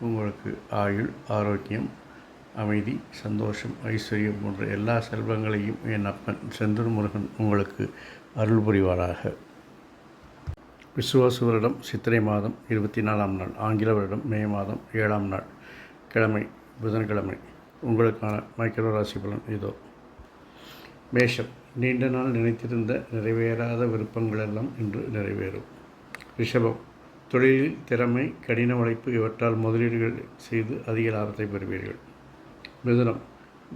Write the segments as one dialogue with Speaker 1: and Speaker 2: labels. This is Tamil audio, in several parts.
Speaker 1: உங்களுக்கு ஆயுள் ஆரோக்கியம் அமைதி சந்தோஷம் ஐஸ்வர்யம் போன்ற எல்லா செல்வங்களையும் என் அப்பன் செந்தூர் முருகன் உங்களுக்கு அருள் புரிவாராக. விசுவாச வருடம் சித்திரை மாதம் இருபத்தி நாலாம் நாள் ஆங்கில வருடம் மே மாதம் ஏழாம் நாள் கிழமை புதன்கிழமை. உங்களுக்கான மைக்ரோ ராசி பலன் இதோ. மேஷம் நீண்ட நாள் நினைத்திருந்த நிறைவேறாத விருப்பங்களெல்லாம் இன்று நிறைவேறும். ரிஷபம் தொழிலில் திறமை கடின உழைப்பு இவற்றால் முதலீடுகள் செய்து அதிக லாபத்தை பெறுவீர்கள். மிதுனம்.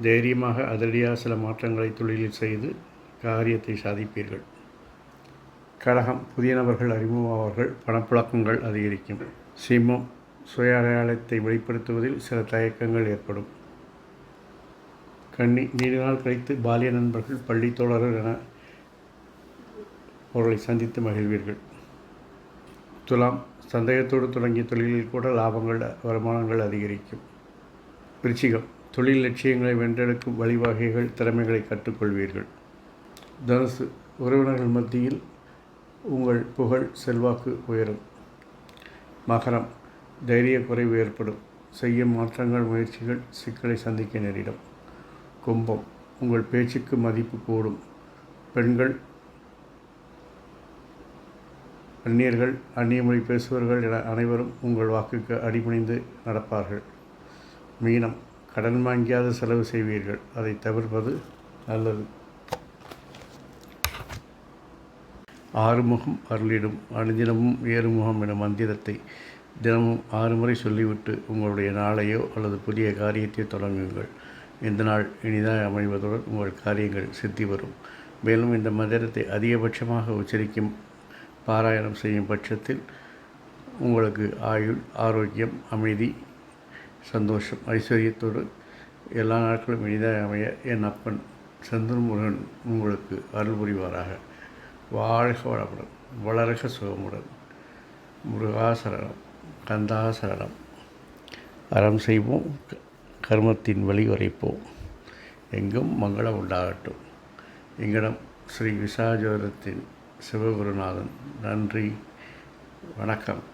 Speaker 1: தைரியமாக அதிரடியாக சில மாற்றங்களை தொழிலில் செய்து காரியத்தை சாதிப்பீர்கள். கழகம். புதிய நபர்கள் அறிமுகமாவார்கள். பணப்புழக்கங்கள் அதிகரிக்கும். சிம்மம். சுய அடையாளத்தை வெளிப்படுத்துவதில் சில தயக்கங்கள் ஏற்படும். கண்ணி நீண்ட நாள் கழித்து பாலிய நண்பர்கள் பள்ளி தோழர்கள் என அவர்களை சந்தித்து மகிழ்வீர்கள். துலாம் சந்தேகத்தோடு தொடங்கிய தொழிலில் கூட லாபங்கள் வருமானங்கள் அதிகரிக்கும். விருச்சிகம் தொழில் லட்சியங்களை வென்றெடுக்கும் வழிவகைகள் திறமைகளை கற்றுக்கொள்வீர்கள். தனுசு உறவினர்கள் மத்தியில் உங்கள் புகழ் செல்வாக்கு உயரும். மகரம் தைரிய குறைவு ஏற்படும். செய்யும் மாற்றங்கள் முயற்சிகள் சிக்கலை சந்திக்க நேரிடும். கும்பம் உங்கள் பேச்சுக்கு மதிப்பு கூடும். பெண்கள் அந்நியர்கள் அந்நிய மொழி பேசுபவர்கள் என அனைவரும் உங்கள் வாக்குக்கு அடிபணிந்து நடப்பார்கள். மீனம் கடன் வாங்கியாத செலவு செய்வீர்கள். அதை தவிர்ப்பது நல்லது. ஆறுமுகம் அருளிடும் அனுதினமும் ஏறுமுகம் என மந்திரத்தை தினமும் ஆறு முறை சொல்லிவிட்டு உங்களுடைய நாளையோ அல்லது புதிய காரியத்தை தொடங்குங்கள். இந்த நாள் இனிதாக அமைவதுடன் உங்கள் காரியங்கள் சித்தி வரும். மேலும் இந்த மந்திரத்தை அதிகபட்சமாக உச்சரிக்கும் பாராயணம் செய்யும் பட்சத்தில் உங்களுக்கு ஆயுள் ஆரோக்கியம் அமைதி சந்தோஷம் ஐஸ்வர்யத்தோடு எல்லா நாட்களும் இனிதாக அமைய என் அப்பன் சந்திரமுருகன் உங்களுக்கு அருள் புரிவாராக. வாழ்க வளமுடன் வளர்க சுகமுடன் முருகாசரணம் கந்தாசரணம். அறம் செய்வோம் கர்மத்தின் வழி உரைப்போம். எங்கும் மங்களம் உண்டாகட்டும். எங்களிடம் ஸ்ரீ விசாஜோதத்தின் சிவகுருநாதன். நன்றி. வணக்கம்.